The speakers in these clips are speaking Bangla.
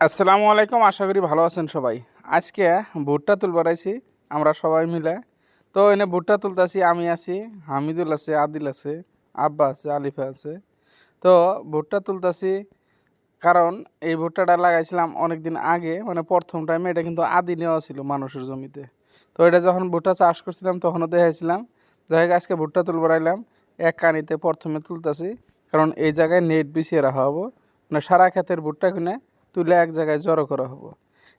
আসসালামু আলাইকুম, আশা করি ভালো আছেন সবাই। আজকে ভুট্টা তুলবার আইছি, আমরা সবাই মিলে। তো এনে ভুট্টা তুলতেছি, আমি আছি, হামিদুল আছে, আদিল আছে, আব্বা আছে, আলিফা আছে। তো ভুট্টা তুলতেছি, কারণ এই ভুট্টাটা লাগাইছিলাম অনেক দিন আগে মানে প্রথম টাইমে এটা কিন্তু আদি নেওয়া ছিল মানুষের জমিতে। তো এটা যখন ভুট্টা চাষ করছিলাম, তখনও দেখাইছিলাম। যাই হোক, আজকে ভুট্টা তুলবার আইলাম, এক কানিতে প্রথমে তুলতেছি, কারণ এই জায়গায় নেট বিছিয়ে রাখা হব। মানে সারা ক্ষেতের ভুট্টা কিনে তুলে এক জায়গায় জড়ো করা হব।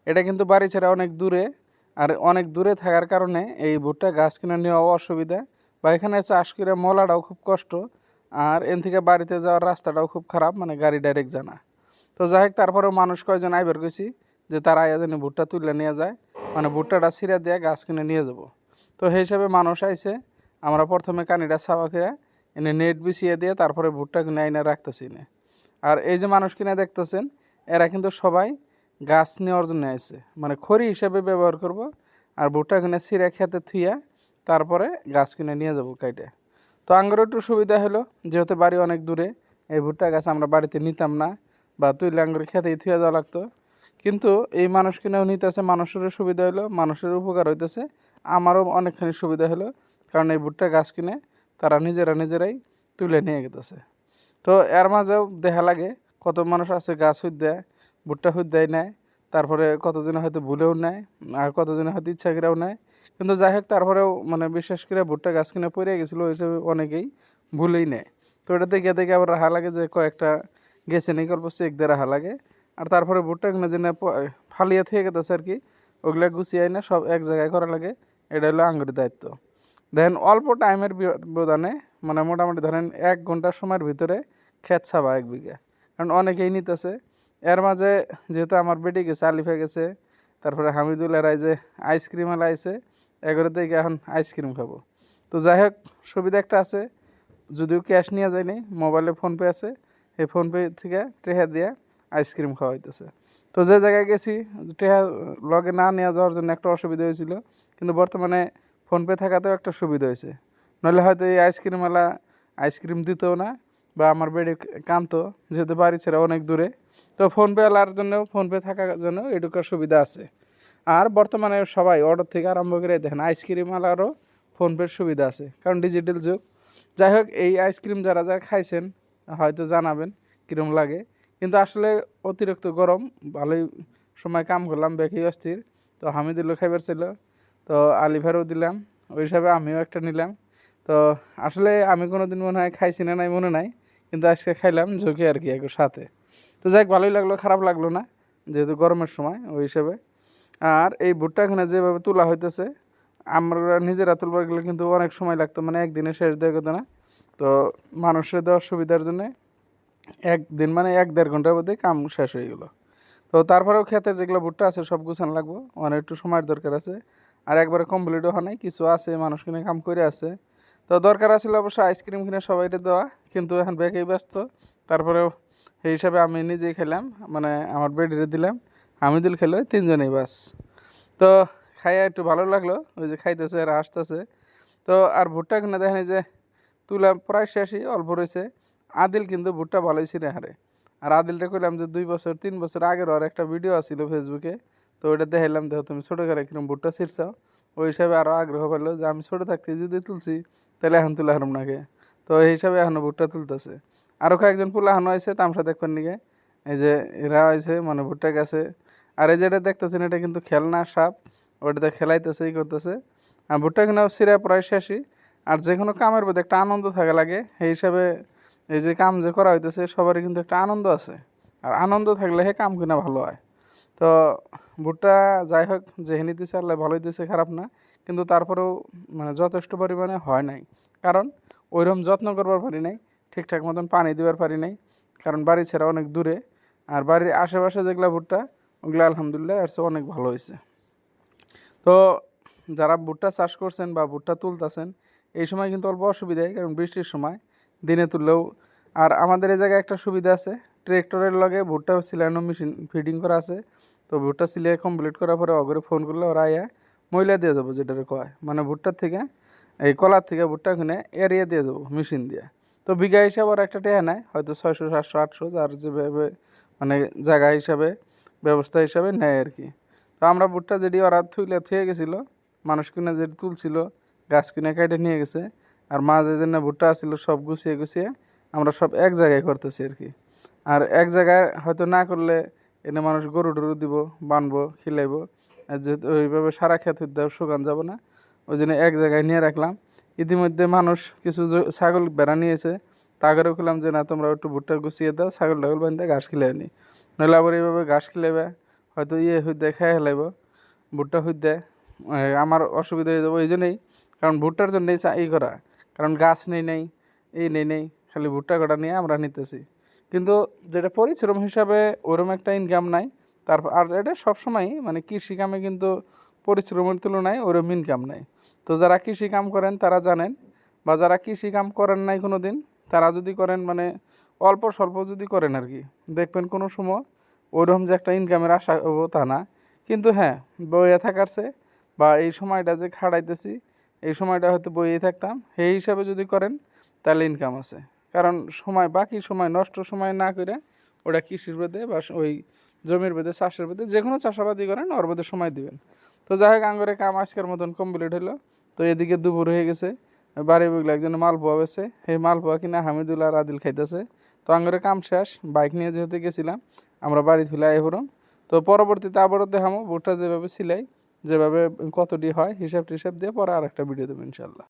এটা কিন্তু বাড়ি ছেড়ে অনেক দূরে আর অনেক দূরে থাকার কারণে এই ভুট্টা গাছ কিনে নেওয়া অসুবিধা বা এখানে চাষ করে মলাটাও খুব কষ্ট আর এন থেকে বাড়িতে যাওয়ার রাস্তাটাও খুব খারাপ মানে গাড়ি ডাইরেক্ট জানা। তো যাই হোক, তারপরেও মানুষ কয়জন আইবার গেছি যে তারা আইয়া যেন ভুট্টা তুলে নিয়ে যায় মানে ভুট্টাটা ছিঁড়ে দিয়ে গাছ কিনে নিয়ে যাব। তো সেই হিসাবে মানুষ আইছে, আমরা প্রথমে কানিটা সাবা খেয়ে এনে নেট বিছিয়ে দিয়ে তারপরে ভুট্টা কিনে আইনে রাখতেছি না আর এই যে মানুষ কিনে দেখতেছেন এরা কিন্তু সবাই গাছ নেওয়ার জন্য আসে মানে খড়ি হিসাবে ব্যবহার করব আর ভুট্টা কিনে ছিঁড়ে খেতে থুইয়া তারপরে গাছ কিনে নিয়ে যাব কাইটে। তো আঙ্গুর একটু সুবিধা হলো, যেহেতু বাড়ি অনেক দূরে, এই ভুট্টা গাছ আমরা বাড়িতে নিতাম না বা তুইলে আঙ্গুর খেতেই থুয়ে যাওয়া লাগতো। কিন্তু এই মানুষ কিনেও নিতেছে, মানুষেরও সুবিধা হলো, মানুষের উপকার হইতেছে। আমারও অনেকখানি সুবিধা হলো, কারণ এই ভুট্টা গাছ কিনে তারা নিজেরা নিজেরাই তুলে নিয়ে গেতেছে। তো এর মাঝেও দেখা লাগে কত মানুষ আছে গাছ হইত দেয়, ভুট্টা হইত দেয় নেয় তারপরে কতজনে হয়তো ভুলেও নেয় আর কতজনে হয়তো ইচ্ছা করেও নেয় কিন্তু যাই হোক, তারপরেও মানে বিশেষ করে ভুট্টা গাছ কিনে পড়ে গেছিল, ওই হিসেবে অনেকেই ভুলেই নেয় তো এটা দেখে দেখে আবার রাহা লাগে যে কয়েকটা গেছে নেই গল্প চেক দিয়ে রাহা লাগে। আর তারপরে ভুট্টা কিনে যে ফালিয়ে থেকে গেছে আর কি, ওগুলা গুছিয়ে না সব এক জায়গায় করা লাগে, এটা হলো আঙ্গুরের দায়িত্ব। দেন অল্প টাইমের ব্যবধানে মানে মোটামুটি ধরেন এক ঘণ্টার সময়ের ভিতরে ক্ষেত ছাবা এক বিঘা। কারণ অনেকেই নিতেছে। এর মাঝে যেহেতু আমার বেটি গেছে, আলিফে গেছে, তারপরে হামিদুল এরাই যে আইসক্রিম এলা আইসে এগারো থেকে এখন আইসক্রিম খাব। তো যাই হোক, সুবিধা একটা আছে, যদিও ক্যাশ নিয়ে যায়নি, মোবাইলে ফোনপে আছে, এই ফোনপে থেকে টেহা দিয়ে আইসক্রিম খাওয়া হইতেছে। তো যে জায়গায় গেছি, টেহা লগে না নিয়ে যাওয়ার জন্য একটা অসুবিধা হয়েছিল, কিন্তু বর্তমানে ফোনপে থাকাতেও একটা সুবিধা হয়েছে। নইলে হয়তো এই আইসক্রিমওয়ালা আইসক্রিম দিতেও না বা আমার বেডে কানতো যেহেতু বাড়ি ছেড়ে অনেক দূরে, তো ফোনপে আলার জন্য ফোনপে থাকার জন্য এটুকার সুবিধা আছে। আর বর্তমানে সবাই অর্ডার থেকে আরম্ভ করে দেখেন আইসক্রিম আলারও ফোনপের সুবিধা আছে, কারণ ডিজিটাল যুগ। যাই হোক, এই আইসক্রিম যারা যারা খাইছেন, হয়তো জানাবেন কীরকম লাগে, কিন্তু আসলে অতিরিক্ত গরম, ভালোই সময় কাম করলাম বেঁকে অস্থির। তো হামিদুল্লো খাইবার ছিল, তো আলিভারও দিলাম, ওই হিসাবে আমিও একটা নিলাম। তো আসলে আমি কোনো দিন মনে হয় খাইছি না নাই, মনে নাই। কিন্তু আজকে খাইলাম ঝুঁকি আর কি, একটু সাথে। তো যাই ভালোই লাগল, খারাপ লাগল না, যেহেতু গরমের সময়, ওই হিসাবে। আর এই ভুট্টা এখানে যেভাবে তোলা হইতেছে, আমরা নিজেরা তুলবার গেলে কিন্তু অনেক সময় লাগতো মানে একদিনে শেষ দেওয়া কথা না। তো মানুষের দেওয়ার সুবিধার জন্য একদিন মানে এক দেড় ঘণ্টার মধ্যে কাম শেষ হয়ে গেলো। তো তারপরেও ক্ষেতের যেগুলো ভুট্টা আছে, সব গুছানো লাগবো অনেক একটু সময়ের দরকার আছে। আর একবারে কমপ্লিটও হয় নাই, কিছু আছে, মানুষ কিনে কাম করে আছে। তো দরকার আছিল অবশ্য আইসক্রিম কিনে সবাইটা দেওয়া, কিন্তু এখন ব্যাগেই ব্যস্ত। তারপরেও সেই হিসাবে আমি নিজেই খেলাম মানে আমার বেডিরে দিলাম আমি হামিদুল খেলো, তিনজনেই বাস। তো খাইয়া একটু ভালো লাগল, ওই যে খাইতেছে আর আসতেছে। তো আর ভুট্টা কিনে দেখেন যে তুলা প্রায় শেষই, অল্প রয়েছে। আদিল কিন্তু ভুট্টা ভালোই ছিল হারে। আর আদিলটা কইলাম যে দুই বছর, তিন বছর আগের আর একটা ভিডিও আসছিল ফেসবুকে, তো ওইটা দেখাইলাম, দেখো তুমি ছোটো করে কিরম ভুট্টা ছিঁড়ছাও ওই হিসাবে আরও আগ্রহ পেল যে আমি ছোটো থাকতে যদি তুলছি তাহলে এখন তুলে হারম নাকি? তো এই হিসাবে এখনও ভুট্টা তুলতেছে। আরও কয়েকজন পোলা হানো আছে তামসা দেখবেন নিকে? এই যে এরা হয়েছে মানে ভুট্টা গেছে। আর এই যেটা দেখতেছেন, এটা কিন্তু খেলনা, সাপ ওটাতে খেলাইতেছে, ই করতেছে। আর ভুট্টা কিনাও সিরা প্রায় শেষই। আর যে কোনো কামের প্রতি একটা আনন্দ থাকা লাগে। সেই হিসাবে এই যে কাম যে করা হইতেছে, সবারই কিন্তু একটা আনন্দ আছে। আর আনন্দ থাকলে হে কাম কিনা ভালো হয়। তো ভুট্টা যাই হোক যেহেনি দিছে, আল্লাহ ভালোই দিছে, খারাপ না। কিন্তু তারপরেও মানে যথেষ্ট পরিমাণে হয় নাই। কারণ ওইরকম যত্ন করবার পারি নাই, ঠিকঠাক মতন পানি দেওয়ার পারি নাই, কারণ বাড়ি ছেড়া অনেক দূরে। আর বাড়ির আশেপাশে যেগুলো ভুট্টা, ওগুলো আলহামদুলিল্লাহ আর অনেক ভালো হয়েছে। তো যারা ভুট্টা চাষ করছেন বা ভুট্টা তুলতেছেন, এই সময় কিন্তু অল্প অসুবিধা কারণ বৃষ্টির সময় দিনে তুললেও আর আমাদের এই জায়গায় একটা সুবিধা আছে ট্রেক্টরের লগে ভুট্টা সিলানো মেশিন ফিডিং করা আছে। তো ভুট্টা সিলিয়ে কমপ্লিট করার পরে অগরে ফোন করলে ওরা আয়া ময়লা দিয়ে যাব যেটারে কয়। মানে ভুট্টার থেকে, এই কলার থেকে ভুট্টা কিনে এরিয়া দিয়ে যাব মেশিন দিয়ে। তো বিঘা হিসাবে আর একটা টেহা নেয়, হয়তো ছয়শো, সাতশো, আটশো, যার যেভাবে মানে জায়গা হিসাবে, ব্যবস্থা হিসাবে নেয় আর কি। তো আমরা ভুট্টা যেটি ওরা থুইলে থুয়ে গেছিল, মানুষ কিনে যেটি তুলছিল, গাছ কিনে কেটে নিয়ে গেছে, আর মাঝে যে না ভুট্টা আসছিল সব গুছিয়ে গুছিয়ে আমরা সব এক জায়গায় করতেছি আর কি। আর এক জায়গায় হয়তো না করলে এনে মানুষ গরু টরু দিব, বানবো, খিলাইবো যেহেতু ওইভাবে সারা খেত হইতে শুকান যাব না ওই জন্য এক জায়গায় নিয়ে রাখলাম। ইতিমধ্যে মানুষ কিছু ছাগল বেড়া নিয়েছে। তাগেরও খুলাম যে, না, তোমরা একটু ভুট্টা গুছিয়ে দাও, ছাগল টাগল বান্ধে ঘাস খিলাই নি। নইলে আবার এইভাবে ঘাস খিলাইবে, হয়তো ইয়ে হইতে খাই হেলাইব ভুট্টা হইতে আমার অসুবিধা হয়ে যাব এই জন্যই কারণ ভুট্টার জন্যই ই করা, কারণ গাছ নেই নেই এই নেই নেই, খালি ভুট্টা কটা নিয়ে আমরা নিতেছি। কিন্তু যেটা পরিশ্রম হিসাবে ওরম একটা ইনকাম নাই তারপর আর এটা সবসময় মানে কৃষি কামে কিন্তু পরিশ্রমের তুলনায় ওরম ইনকাম নাই তো যারা কৃষি কাম করেন, তারা জানেন, বা যারা কৃষি কাম করেন নাই কোনো দিন তারা যদি করেন মানে অল্প স্বল্প যদি করেন আর কি, দেখবেন কোনো সময় ওইরকম যে একটা ইনকামের আশা হব তা না। কিন্তু হ্যাঁ বইয়ে থাকারছে বা এই সময়টা যে খাড়াইতেছি এই সময়টা হয়তো বইয়ে থাকতাম, সেই হিসাবে যদি করেন, তাহলে ইনকাম আছে। কারণ সময়, বাকি সময়, নষ্ট সময় না করে ওটা কৃষির বেদে বা ওই জমির বেদে চাষের বেদে যে কোনো চাষাবাদি করেন ওর বেদে সময় দিবেন। তো যাই হোক, আঙ্গরে কাম আজকের মতন কমপ্লিট হলো তো এদিকে দুপুর হয়ে গেছে, বাড়ি বুগলে একজন মালপোয়া বেছে সেই মালপোয়া কিনা হামিদুল্লাহ আর আদিল খাইতেছে। তো আঙ্গরে কাম শেষ, বাইক নিয়ে যেহেতু গেছিলাম, আমরা বাড়ি তুলে আই হরম। তো পরবর্তীতে আবারও দেখামো, ভুট্টা যেভাবে সিলাই যেভাবে কতটি হয় হিসাব টিসাব দিয়ে পরে আর একটা ভিডিও দেবো ইনশাল্লাহ